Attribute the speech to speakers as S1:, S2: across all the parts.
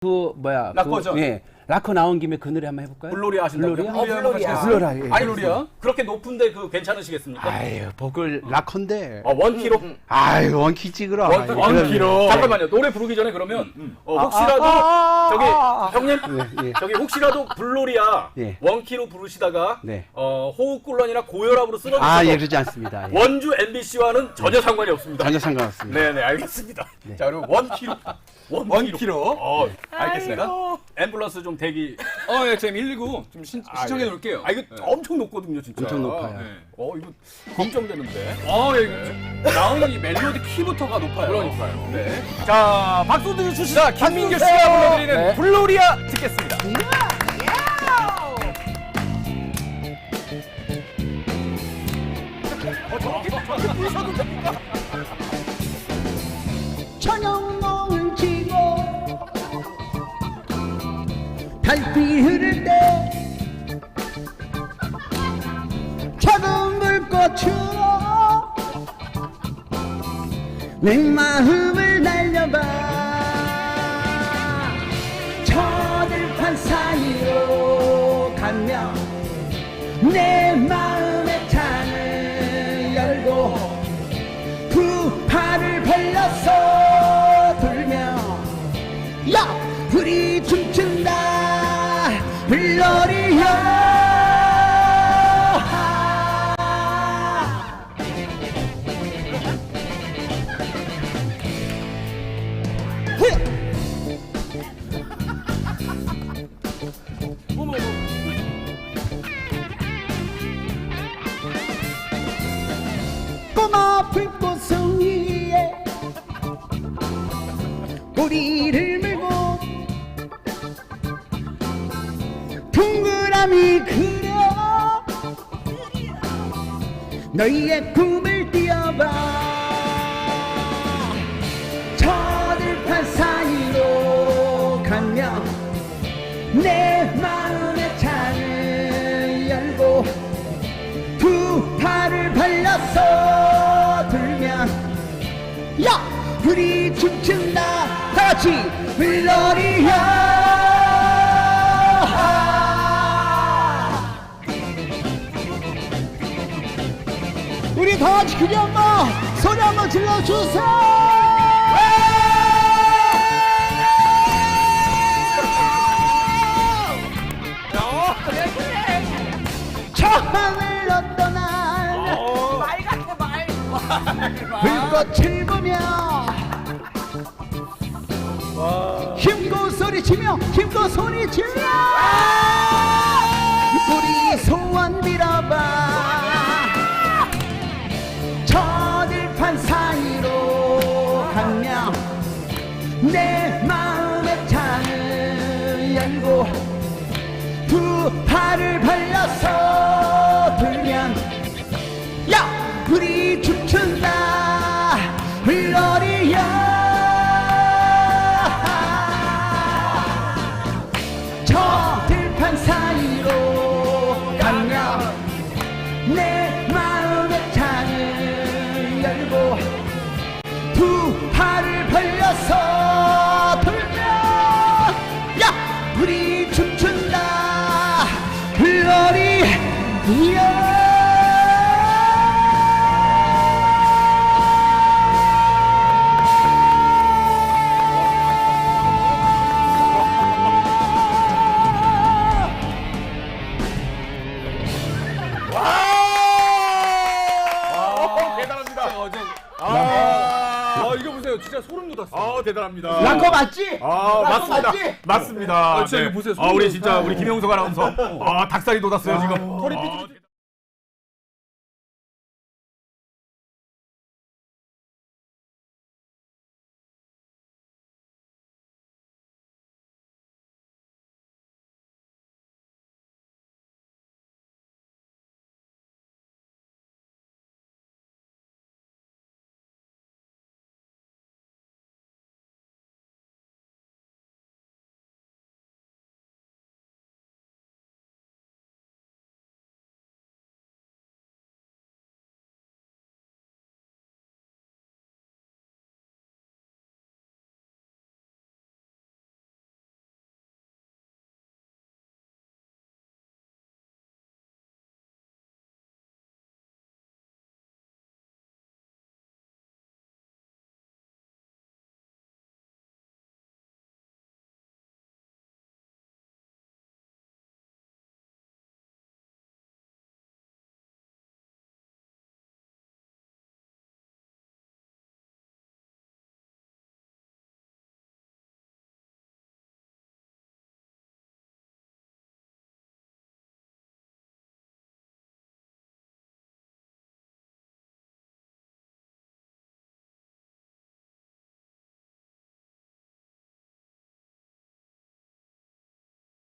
S1: 그 뭐야
S2: 락커죠?
S1: 그, 예 락커 나온 김에 그 노래 한번 해볼까요?
S2: 블로리아 하신다고요?
S1: 블로리아?
S2: 어, 블로리아.
S1: 블로리아, 예.
S2: 아니, 블로리아? 그렇게 높은데 그 괜찮으시겠습니까?
S1: 아유 복을 락커인데
S2: 어, 원 키로?
S1: 아유 원키 찍으라
S2: 원,
S1: 아유,
S2: 원
S1: 그러네.
S2: 키로. 잠깐만요. 노래 부르기 전에 그러면 어, 혹시라도
S1: 아, 아, 아,
S2: 저기
S1: 아, 아.
S2: 형님
S1: 예, 예.
S2: 저기 혹시라도 블로리아
S1: 예.
S2: 원 키로 부르시다가
S1: 네.
S2: 어, 호흡곤란이나 고혈압으로 쓰러지셔도
S1: 아예 그러지 않습니다 예.
S2: 원주 MBC와는 전혀 상관이 없습니다.
S1: 전혀 상관없습니다
S2: 네네 알겠습니다. 자 그리고 원 키로 원,
S3: 원
S2: 키로.
S3: 키로.
S2: 어,
S3: 알겠습니다.
S2: 앰뷸런스 좀 대기.
S3: 어, 예, 지금 119 좀 신, 신청해 놓을게요.
S2: 아 이거 엄청 높거든요 진짜.
S1: 엄청 높아요.
S3: 네.
S2: 어 이거 걱정되는데.
S3: 어, 예, 이거 나오는 이 멜로디 키부터가 높아요.
S2: 그러니까요.
S3: 네.
S2: 자 박수 주시죠.
S3: 자, 김민규 씨가 불러드리는
S2: 네.
S3: 블로리아 듣겠습니다.
S4: 천연몽 달빛 흐를 때 작은 불꽃으로 내 마음을 날려봐. 저들판 사이로 가면 내 마음 블 너희의 꿈을 띄어봐. 저들판 사이로 가면 내 마음의 창을 열고 두 팔을 벌려서 들면 야 우리 춤춘다. 다 같이 블러리야 우리 다 같이 그리 한번 소리 한번 질러주세요! 처음을 떠난
S5: 말 같아 말.
S4: 불꽃을 보며 힘껏 소리치며 힘껏 소리치며 우리 소원 빌어봐
S2: 어, 대단합니다.
S3: 어, 저, 아, 어, 이거 보세요. 진짜 소름 돋았어요.
S2: 아 대단합니다.
S4: 랑커 맞지?
S2: 아 맞습니다.
S4: 맞지?
S2: 맞습니다.
S3: 아, 진짜 이거 보세요.
S2: 아 우리. 진짜 우리 김영석 아나운서 아 닭살이 돋았어요 지금.
S3: 허리
S2: 아,
S3: 삐뚤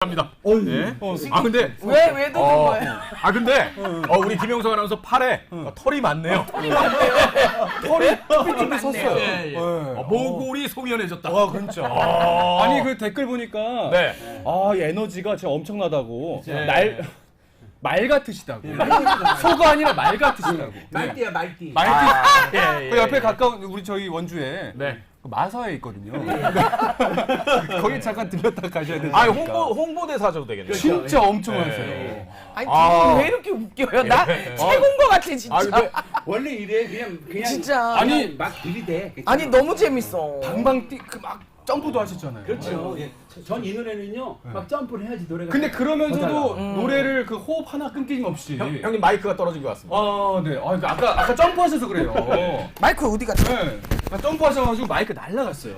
S2: 대단합니다. 예? 아 근데
S5: 왜, 왜 도는
S2: 어,
S5: 거예요?
S2: 아 근데 어, 우리 김영석 아나운서 팔에 어, 털이 많네요.
S3: 좀 섰어요.
S5: 예, 예.
S2: 어, 모골이 소면해졌다.
S3: 와, 그렇죠.
S2: 아,
S3: 아니, 그 댓글 보니까.
S2: 네.
S3: 아, 이 에너지가 진짜 엄청나다고.
S2: 네.
S3: 날, 말 같으시다고. 소가 아니라 말 같으시다고.
S6: 말띠야 말띠.
S3: 말띠.
S2: 예,
S3: 그 옆에 가까운 우리 저희 원주에
S2: 네.
S3: 그 마사에 있거든요. 거기 잠깐 들렸다 가셔야 되니까.
S2: 아 홍보 홍보대사 하셔도 되겠네요.
S3: 진짜 엄청
S2: 예.
S3: 하세요.
S5: 아니,
S2: 아.
S5: 왜 이렇게 웃겨요? 나 최고인 것 같아, 진짜.
S2: 아 근데
S6: 원래 이래 그냥 그냥
S5: 진짜.
S6: 아니
S3: 아니,
S6: 막 들이대.
S5: 아니, 너무 재밌어.
S3: 방방 뛰, 그막 점프도 하셨잖아요.
S6: 그렇죠. 예. 전 이 노래는요 막 점프를 해야지 노래가.
S3: 근데 그러면서도
S5: 음.
S3: 노래를 그 호흡 하나 끊김 없이.
S2: 형, 형님 마이크가 떨어진 것 같습니다.
S3: 아, 네. 아, 그 아까 아까 점프하셔서 그래요.
S5: 마이크 어디 갔지?
S3: 네. 아까 점프하셔가지고 마이크 날라갔어요.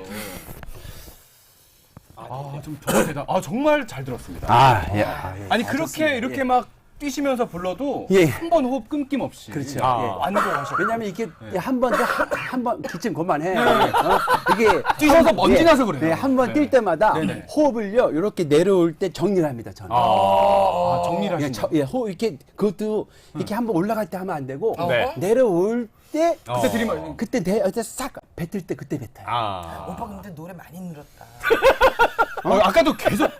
S3: 아, 좀 정말 대단. 아, 정말 잘 들었습니다.
S4: 아, 예. 아, 예.
S3: 아니 그렇게 이렇게 막 뛰시면서 불러도
S4: 예.
S3: 한 번 호흡 끊김 없이.
S4: 그렇죠.
S2: 아.
S4: 예.
S3: 완전하셨.
S4: 왜냐면 이게 한 번, 한 번, 기침 그만해. 어? 이게.
S3: 뛰셔서
S4: 한-
S3: 먼지
S4: 예.
S3: 나서 그래요.
S4: 네, 한 번
S3: 네.
S4: 뛸 때마다
S3: 네네.
S4: 호흡을요, 이렇게 내려올 때 정리를 합니다, 저는.
S3: 아, 정리를
S4: 예,
S3: 하시는
S4: 저, 예, 호흡, 이렇게, 그것도 이렇게 한번 올라갈 때 하면 안 되고,
S2: 네.
S4: 내려올 때,
S2: 어.
S3: 그때 들이마.
S4: 그때 내, 어제 싹 뱉을 때 그때 뱉어요.
S2: 아.
S5: 오빠 근데 노래 많이 늘었다.
S3: 어, 아까도 계속
S5: 오.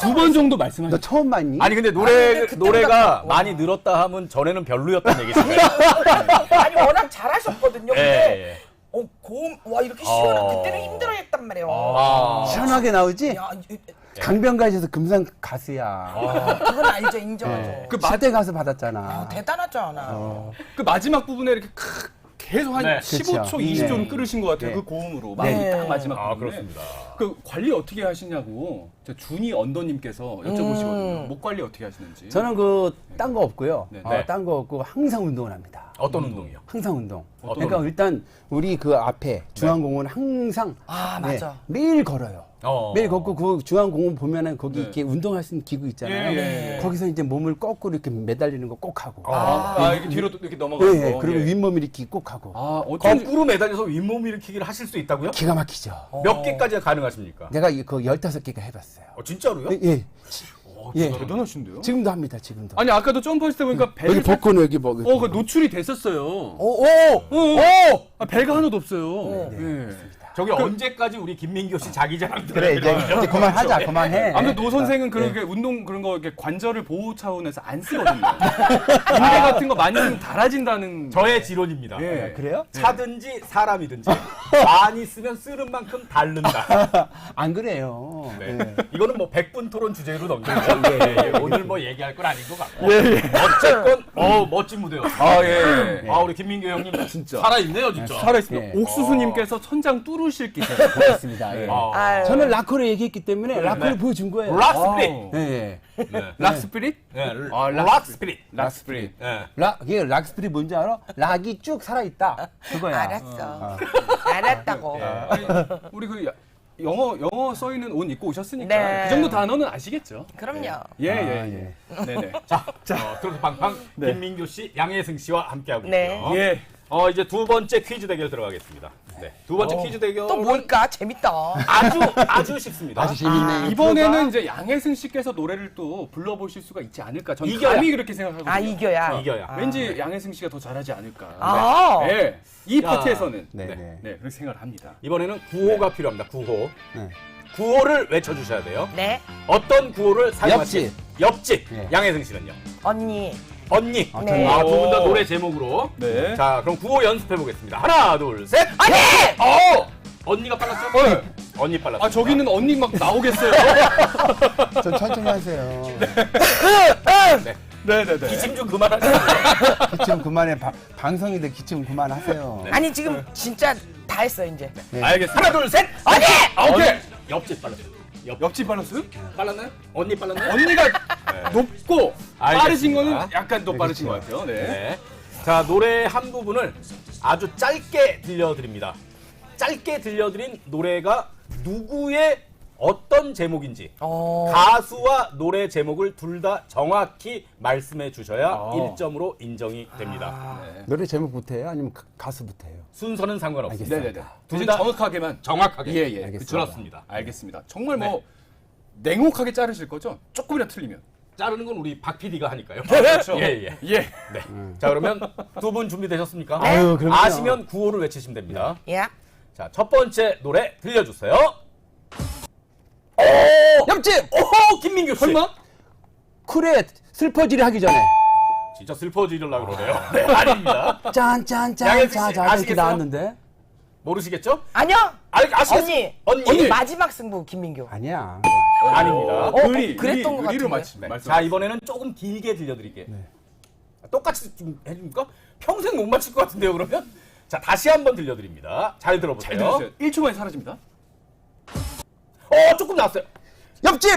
S3: 두 번 정도
S4: 너
S3: 말씀하셨죠.
S4: 처음 봤니?
S2: 아니 근데 노래
S5: 아니, 근데 그때보다-
S2: 노래가
S5: 와.
S2: 많이 늘었다 하면 전에는 별로였다는 얘기시네요.
S5: 아니, 워낙 잘하셨거든요.
S2: 예,
S5: 근데,
S2: 예.
S5: 어, 고음, 와, 이렇게 시원한,
S2: 어.
S5: 그때는 힘들어 했단 말이에요.
S2: 아.
S4: 시원하게 나오지?
S5: 야, 이-
S4: 강변가에서 금상 가수야.
S5: 그건 알죠, 인정하죠.
S4: 그 마대 가수 받았잖아.
S5: 아, 대단하잖아.
S3: 그 마지막 부분에 이렇게 크- 계속 한
S2: 네.
S3: 15초,
S4: 그쵸.
S3: 20초는
S4: 네.
S3: 끌으신 것 같아요.
S4: 네.
S3: 그 고음으로.
S5: 네.
S3: 딱 마지막
S2: 아
S3: 부분에.
S2: 그렇습니다.
S3: 그 관리 어떻게 하시냐고 저 준이 언더님께서 여쭤보시거든요.
S5: 음.
S3: 목 관리 어떻게 하시는지.
S4: 저는 그, 딴 거 없고요.
S3: 네.
S4: 어,
S2: 네.
S4: 딴 거 없고 항상 운동을 합니다.
S2: 어떤 운동이요?
S4: 항상 운동.
S3: 어떤
S4: 그러니까 일단 우리 그 앞에 중앙공원 항상
S5: 아,
S4: 네,
S5: 맞아.
S4: 매일 걸어요.
S2: 어.
S4: 매일 걷고 그 중앙공원 보면은 거기
S3: 네.
S4: 이렇게 운동할 수 있는 기구 있잖아요.
S3: 예, 예, 예.
S4: 거기서 이제 몸을 거꾸로 이렇게 매달리는 거 꼭 하고.
S3: 아, 아, 이렇게 뒤로 이렇게 넘어가서.
S4: 예, 예. 그리고 윗몸 일으키기 꼭 하고.
S3: 아, 어쩐지.
S2: 거꾸로 매달려서 윗몸 일으키기를 하실 수 있다고요?
S4: 기가 막히죠.
S2: 몇 개까지 가능하십니까?
S4: 내가 이- 그 15개가 해봤어요.
S2: 어, 진짜로요?
S4: 예, 예. 예.
S3: 대단하신데요?
S4: 지금도 합니다, 지금도.
S3: 아니, 아까도 점프했을 때 보니까 배를.
S4: 여기 복근 여기 뭐.
S3: 어, 그 노출이 됐었어요.
S5: 오, 오!
S3: 오! 아, 배가 하나도 없어요. 예.
S2: 저기 언제까지 우리 김민교 씨 자기 자랑
S4: 그래, 이제, 이제 그만하자, 그만해.
S3: 아무튼 노 선생은 그렇게 운동 그런 거 이렇게 관절을 보호 차원에서 안 쓰거든요. 인대 같은 거 많이 쓰면 달아진다는.
S2: 저의 지론입니다.
S3: 예.
S4: 그래요?
S2: 차든지 사람이든지 많이 쓰면 쓰는 만큼 다른다.
S4: 안 그래요.
S2: 네.
S4: 예.
S2: 이거는 뭐 백분 토론 주제로 넘기죠. 예, 예. 오늘 뭐 얘기할 건 아닌 것 같고. 어쨌건 어 멋진 무대였어요.
S3: 아, 예.
S2: 아 우리 김민교 형님 진짜 살아 있네요 진짜.
S3: 살아있습니다.
S4: 예.
S3: 옥수수님께서 천장 뚫으실 기세.
S4: 그렇습니다. 예.
S2: 아,
S5: 아유.
S4: 저는 라커를 얘기했기 때문에 라커를
S2: 네.
S4: 보여준 거예요.
S2: 락 스피릿.
S4: 예, 예.
S2: 네.
S3: 락 스피릿?
S2: 네.
S3: 아, 락
S2: 락 스피릿.
S3: 락 스피릿.
S2: 네.
S4: 락, 이게 락 스피릿 뭔지 알아? 락이 쭉 살아있다. 그거야.
S5: 알았어. 알았다고.
S3: 아니, 우리 그 야- 영어 영어 써 있는 옷 입고 오셨으니까
S5: 네.
S3: 그 정도 단어는 아시겠죠?
S5: 그럼요.
S3: 예,
S4: 아,
S3: 예, 예. 네네.
S2: 자, 어, 트로트 팡팡 김민교 씨, 양혜승 씨와 함께하고
S5: 네.
S2: 있고요.
S3: 예.
S2: 어 이제 두 번째 퀴즈 대결 들어가겠습니다. 네. 두 번째 퀴즈 대결
S5: 또 뭘까? 재밌다.
S2: 아주 아주 쉽습니다.
S4: 아주 재밌네.
S3: 이번에는 이제 양혜승 씨께서 노래를 또 불러보실 수가 있지 않을까. 저는
S2: 이겨야.
S3: 감히 그렇게 생각하거든요.
S5: 아, 이겨야.
S2: 이겨야.
S5: 아.
S3: 왠지 양혜승 씨가 더 잘하지 않을까.
S5: 아.
S3: 네. 이
S2: 야.
S3: 파트에서는
S4: 네,
S3: 네.
S4: 네.
S3: 네, 그렇게 생각을 합니다.
S2: 이번에는 구호가 필요합니다. 구호.
S4: 네.
S2: 구호를 외쳐주셔야 돼요.
S5: 네.
S2: 어떤 구호를 사용하실? 옆집.
S4: 네.
S2: 양혜승 씨는요.
S5: 언니.
S2: 언니.
S4: 아,
S5: 네.
S2: 아, 두 분 다 노래 제목으로.
S3: 네.
S2: 자, 그럼 구호 연습해 보겠습니다. 하나, 둘, 셋.
S5: 언니!
S2: 어! 언니가 빨랐죠?
S3: 네.
S2: 언니 빨랐어.
S3: 아, 저기는 언니 막 나오겠어요.
S4: 좀 천천히 하세요.
S3: 네, 네, 네.
S2: 기침 좀 그만하세요.
S4: 기침 그만해. 바- 방송인데 기침 그만하세요.
S5: 아니, 지금 진짜 다 했어, 이제.
S4: 네.
S2: 알겠습니다. 하나, 둘, 셋.
S5: 언니!
S3: 아, 오케이.
S2: 언니. 옆집 빨랐어. 옆.
S3: 옆집 빨랐어요?
S2: 빨랐나요? 언니 빨랐나요?
S3: 언니가 높고 빠르신. 거는 약간 더 빠르신 것 같아요. 네.
S2: 네. 자, 노래 한 부분을 아주 짧게 들려드립니다. 짧게 들려드린 노래가 누구의 어떤 제목인지
S5: 어.
S2: 가수와 노래 제목을 둘 다 정확히 말씀해 주셔야
S3: 아.
S2: 1점으로 인정이 됩니다.
S4: 노래 제목부터 해요? 아니면 가- 가수부터 해요?
S2: 순서는 상관없습니다.
S4: 알겠습니다.
S3: 네네네.
S2: 둘둘다
S3: 정확하게만.
S2: 정확하게.
S3: 예, 예.
S4: 알겠습니다.
S2: 그렇습니다.
S3: 알겠습니다. 정말 뭐 냉혹하게 자르실 거죠? 조금이라도 틀리면.
S2: 자르는 건 우리 박 PD가 하니까요.
S3: 그렇죠.
S2: 예, 예.
S3: 예.
S2: 네. 자, 그러면 두 분 준비되셨습니까?
S4: 아유, 그럼요.
S2: 아시면 구호를 외치시면 됩니다.
S5: 야.
S2: 자, 첫 번째 노래 들려주세요.
S4: 옆집
S2: 오, 김민규 씨.
S3: 설마?
S4: 쿨에 슬퍼지려 하기 전에
S2: 진짜 슬퍼지려고 그러네요. 네, 아닙니다.
S4: 짠짠짠
S2: 씨,
S4: 자자 이렇게
S2: 아시겠어요?
S4: 나왔는데
S2: 모르시겠죠?
S5: 아니요.
S2: 아, 아시겠어요?
S5: 언니.
S2: 언니.
S5: 마지막 승부 김민규.
S4: 아니야.
S2: 아닙니다.
S5: 어,
S3: 의리,
S5: 그랬던
S3: 의리,
S5: 것
S3: 의리로
S5: 같은데.
S2: 네.
S3: 말씀.
S2: 자, 이번에는 조금 길게 들려드릴게요. 똑같이 좀 해줍니까? 평생 못 맞힐 것 같은데요, 그러면? 자, 다시 한번 들려드립니다. 잘 들어보세요.
S3: 잘 들으세요. 1초 만에 사라집니다.
S2: 어, 조금 나왔어요.
S4: 옆집.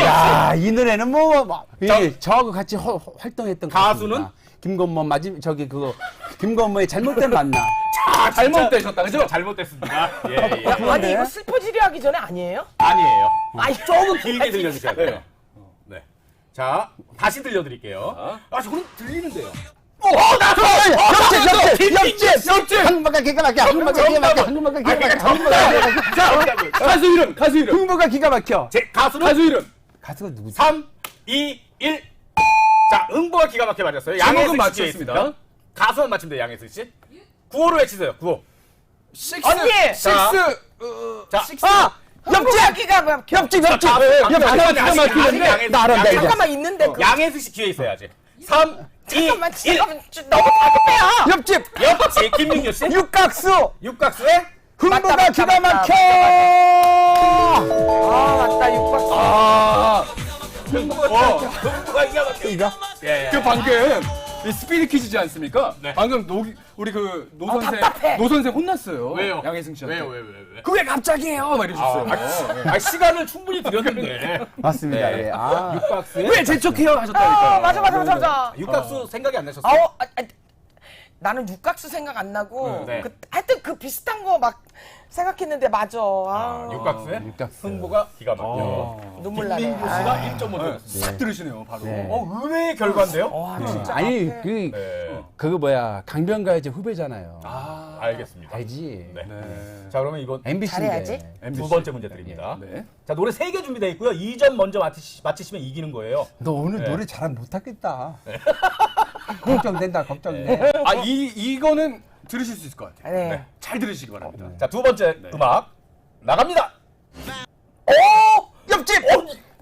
S4: 야, 이 노래는 뭐, 뭐
S2: 자,
S4: 예, 저하고 같이 허- 허- 활동했던 것
S2: 가수는?
S4: 김건모 맞지 저기 그거 김건모의 잘못된 만남.
S2: 아,
S3: 잘못되셨다, 그죠?
S2: 잘못됐습니다. 예, 예.
S5: 야? 아니 이거 슬퍼지려 하기 전에 아니에요?
S2: 아니에요.
S5: 아니
S2: 조금 길게 들려주셔야 돼요.
S3: 네.
S2: 네. 자, 다시 들려드릴게요.
S3: 자.
S2: 아, 저건 들리는데요.
S4: 옆집, 옆집, 옆집. 한국말가 기가 막혀. 한국말가 기가 막혀. 한국말가 기가 막혀. 한국말가 기가 막혀.
S2: 자,
S3: 가수 이름, 가수 이름.
S4: 흥부가 기가 막혀.
S2: 제 가수는
S3: 가수 이름.
S4: 가수가 누구지?
S2: 3, 2, 1. 자, 응보가 기가 막히게 맞았어요. 양혜승 씨
S3: 맞췄습니다.
S2: 가수만 맞히면 돼요, 양혜승 씨. 구호를 외치세요, 구호.
S3: 식스.
S5: 언니!
S3: 식스. 어,
S2: 자,
S4: 아,
S5: 옆집 기가 막혀.
S4: 옆집, 옆집. 옆집. 기가 막히는데 나 알아.
S5: 잠깐만 있는데 그
S2: 양혜승 씨 기회 있어야지. 3, 2,
S5: 잠깐만
S2: 1.
S5: 잠깐만 주- 너무 다급해요.
S4: 옆집.
S2: 옆집 김민규 씨.
S4: 육각수.
S2: 육각수의
S4: 흥부가
S5: 맞다,
S4: 기가
S5: 맞다,
S4: 막혀.
S5: 아 맞다 육박.
S3: 아,
S2: 응보가 응보가 기가 막혀.
S4: 이거?
S2: 예, 예.
S3: 그 방금 이 스피드 퀴즈지 않습니까?
S2: 네.
S3: 방금 노, 우리 그노
S5: 아,
S3: 선생,
S5: 답답해.
S3: 노 선생 혼났어요.
S2: 왜요?
S3: 양혜승 씨한테.
S2: 왜요, 왜요, 왜요? 왜요?
S3: 그게 갑자기예요? 막 이러셨어요. 네.
S2: 아, 시간을 충분히 드렸는데.
S4: 맞습니다.
S2: 네.
S4: 예. 아.
S2: 육각수의
S3: 왜 재촉해요? 하셨다니까.
S5: 아 맞아 맞아 맞아 맞아.
S2: 육각수 생각이 안 나셨어요?
S5: 아우 아, 아, 나는 육각수 생각 안 나고
S2: 네.
S5: 그, 하여튼 그 비슷한 거 막 생각했는데 맞아. 아,
S2: 육각수의
S4: 육각수.
S2: 흥보가 기가 막혀.
S5: 눈물 나네.
S2: 김민규
S5: 아.
S2: 씨가 1.5
S3: 네.
S2: 드렸습니다.
S3: 싹 들으시네요, 바로.
S4: 네.
S2: 어, 의외의 결과인데요?
S5: 와
S4: 네.
S5: 진짜.
S4: 아니. 그
S2: 네.
S4: 그거 뭐야 강변가요제 후배잖아요.
S2: 아, 알겠습니다.
S4: 알지.
S2: 네.
S3: 네.
S2: 자, 그러면 이번
S4: MBC인데.
S5: 잘해야지.
S2: 두 번째 문제 드립니다.
S3: 네.
S2: 자, 노래 세 개 준비되어 있고요. 2점 먼저 맞히시, 맞히시면 이기는 거예요.
S4: 너 오늘
S2: 네.
S4: 노래 잘 못하겠다. 걱정된다. 걱정돼.
S3: 아, 이, 이거는 들으실 수 있을 것 같아요.
S5: 네.
S3: 네. 잘 들으시기 바랍니다.
S2: 자, 두 번째
S3: 네.
S2: 음악 나갑니다.
S4: 옆집.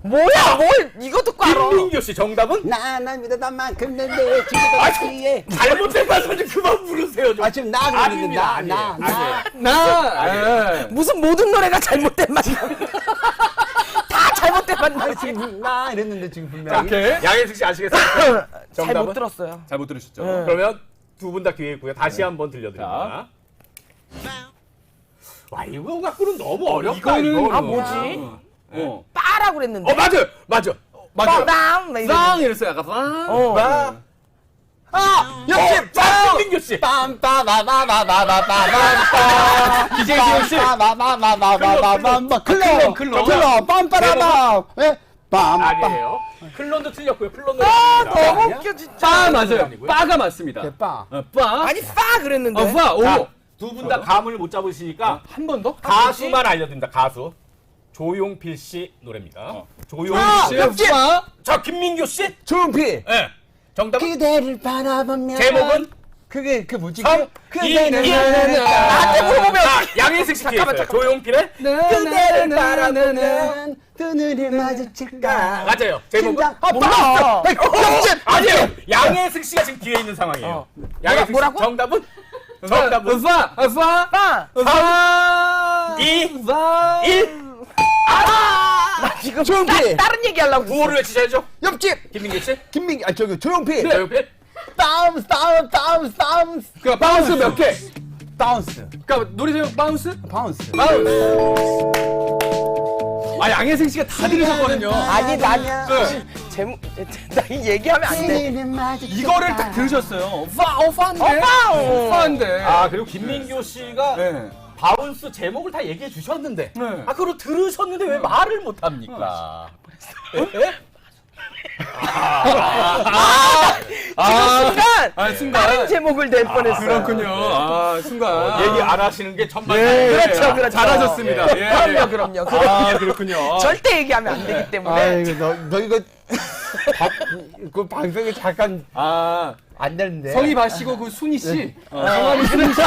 S5: 뭐야 뭘 이거 듣고 알아.
S2: 김민규 씨 정답은?
S4: 나날 믿었단 만큼 내 지금 뒤에.
S2: 잘못된 말씀 좀 그만 부르세요. 좀.
S4: 아 지금 나 그러는데
S2: 아닙니다.
S4: 나나 나.
S3: 나! 네.
S5: 무슨 모든 노래가 잘못된 말이야. 다 잘못된
S4: 아,
S5: 말이야.
S4: 지금 나 이랬는데 지금 분명히.
S3: 오케이.
S2: 양혜승 씨 아시겠어요?
S5: 잘
S2: 정답은?
S5: 못 들었어요.
S3: 잘못 들으셨죠?
S2: 그러면 두 분 다 기회 있고요. 다시 한번 들려드립니다. 와, 이거 갖고는 너무 어렵다.
S3: 이거는-
S2: 이거는.
S5: 아 뭐지?
S3: 어.
S5: 빠라고 그랬는데.
S2: 어, 맞아요. 맞아.
S3: 맞아요.
S5: 빵! 막.
S3: 빵! 이랬어요, 아까 빵.
S5: 어.
S2: 빠.
S4: 아
S2: 옆집 빠. 김민규 씨. DJ 지훈 씨.
S4: 빠바바바바바바바. 클럽
S3: 클럽.
S4: 클럽 빰빠라밤. 예. 빰빰.
S2: 아니에요. 클론도 틀렸고요. 클론도
S5: 아. 너무 웃겨 진짜.
S3: 빠 맞아요.
S2: 아니고요.
S3: 빠가 맞습니다.
S4: 대빠.
S3: 어, 빠.
S5: 아니 빠 그랬는데.
S3: 어, 빠. 오.
S2: 두 분 다 감을 못 잡으시니까
S3: 한 번 더?
S2: 가수만 알려드립니다. 가수. 조용필 씨 노래입니다. 조용필
S4: 아,
S2: 씨.
S4: 옆집.
S2: 자, 김민규 씨.
S4: 조용필.
S2: 예. 정답은
S4: 그대를 바라보면.
S2: 제목은
S4: 그게 그 뭐지?
S2: 3, 2, 1.
S5: 나한테 물어보면
S2: 자, 양혜승 씨 뒤에 있어요. 조용필의
S4: 그대를 바라보면 두 눈이 마주칠까?
S2: 맞아요. 제목은.
S4: 아,
S5: 몰라.
S4: 옆집.
S2: 아니에요. 양혜승 씨가 지금 뒤에 있는 상황이에요. 양혜승 씨
S5: 뭐라고?
S2: 정답은 정답은
S3: 빠. 빠.
S5: 빠.
S3: 빠.
S2: 2,
S3: 빠.
S2: 1.
S5: 나 지금
S4: 조용필.
S5: 따, 다른 얘기 하려고. 그랬어.
S2: 구호를 외치셔야죠.
S4: 옆집.
S2: 김민규 씨.
S4: 김민기 아 저기 조용필.
S2: 조용필.
S4: 다운스 다운스 다운스 다운스
S3: 그 바운스 몇 개?
S4: 다운스
S3: 그러니까 노래 제목 바운스?
S4: 바운스.
S3: 아 양혜승 씨가 다 들으셨거든요.
S5: 아니 난
S3: 네.
S5: 제목 나이 얘기하면 안 돼.
S3: 이거를 딱 들으셨어요.
S5: 어, 파!
S3: 어, 파인데.
S2: 아, 그리고 김민규 씨가
S3: 네.
S2: 바운스 제목을 다 얘기해 주셨는데
S3: 네.
S2: 아 그걸 들으셨는데 왜 말을 못 합니까? 예?
S3: 아,
S5: 순간
S3: 아, 순간.
S5: 다른 제목을 낼 뻔했어요.
S3: 그렇군요. 아, 순간.
S2: 얘기 안 하시는 게 천만
S3: 예,
S5: 그렇죠, 그렇죠.
S3: 잘하셨습니다. 예.
S5: 그럼요, 그럼요. 그럼
S3: 아, 그렇군요.
S5: 절대 얘기하면 안 되기 때문에.
S7: 아이고 너, 너 이거 밥, 그 방송에 잠깐
S3: 아,
S7: 안 되는데
S3: 성이 바시고 그 순희 씨. 어, 성함이 순희 씨.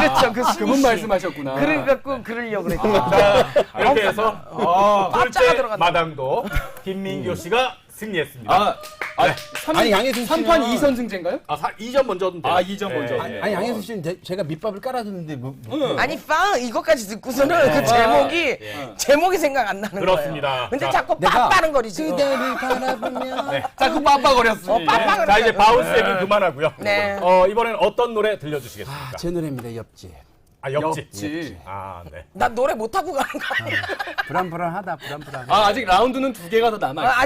S5: 그렇죠, 그 순희
S3: 그분
S5: 씨.
S3: 말씀하셨구나.
S5: 그래갖고 그러려고 그랬죠.
S2: 자, 이렇게 해서 어,
S5: 깜짝아
S2: 둘째
S5: 들어간다.
S2: 마당도 김민교 씨가 승리했습니다.
S3: 아, 아, 삼,
S4: 아니, 양혜순 씨는-
S3: 3판 2선 승제인가요?
S2: 아, 사, 2점 먼저 하면 돼요.
S3: 아, 2점 먼저.
S2: 예,
S4: 아니,
S2: 예.
S4: 아니 양혜수 씨는 제, 제가 밑밥을 깔아줬는데 뭐, 뭐
S5: 아니 빵 이것까지 듣고서는 그 제목이 제목이 생각 안 나는
S2: 그렇습니다.
S5: 거예요. 근데
S2: 자,
S5: 자꾸
S4: 내가
S5: 빡빡거리지.
S4: 그대를 바라보며
S3: 자꾸 빡빡거렸어.
S5: 어, 빡빡거려.
S2: 자, 이제 바운스 얘기 그만하고요.
S5: 네.
S2: 어, 이번엔 어떤 노래 들려주시겠습니까?
S4: 제 노래입니다 옆집
S2: 아, 옆집.
S3: 옆집.
S2: 아, 네.
S5: 나 노래 못 하고 가는 거 아니야?
S4: 불안불안하다 불안불안
S3: 아, 아직 라운드는 두 개가 더 남아.
S5: 아,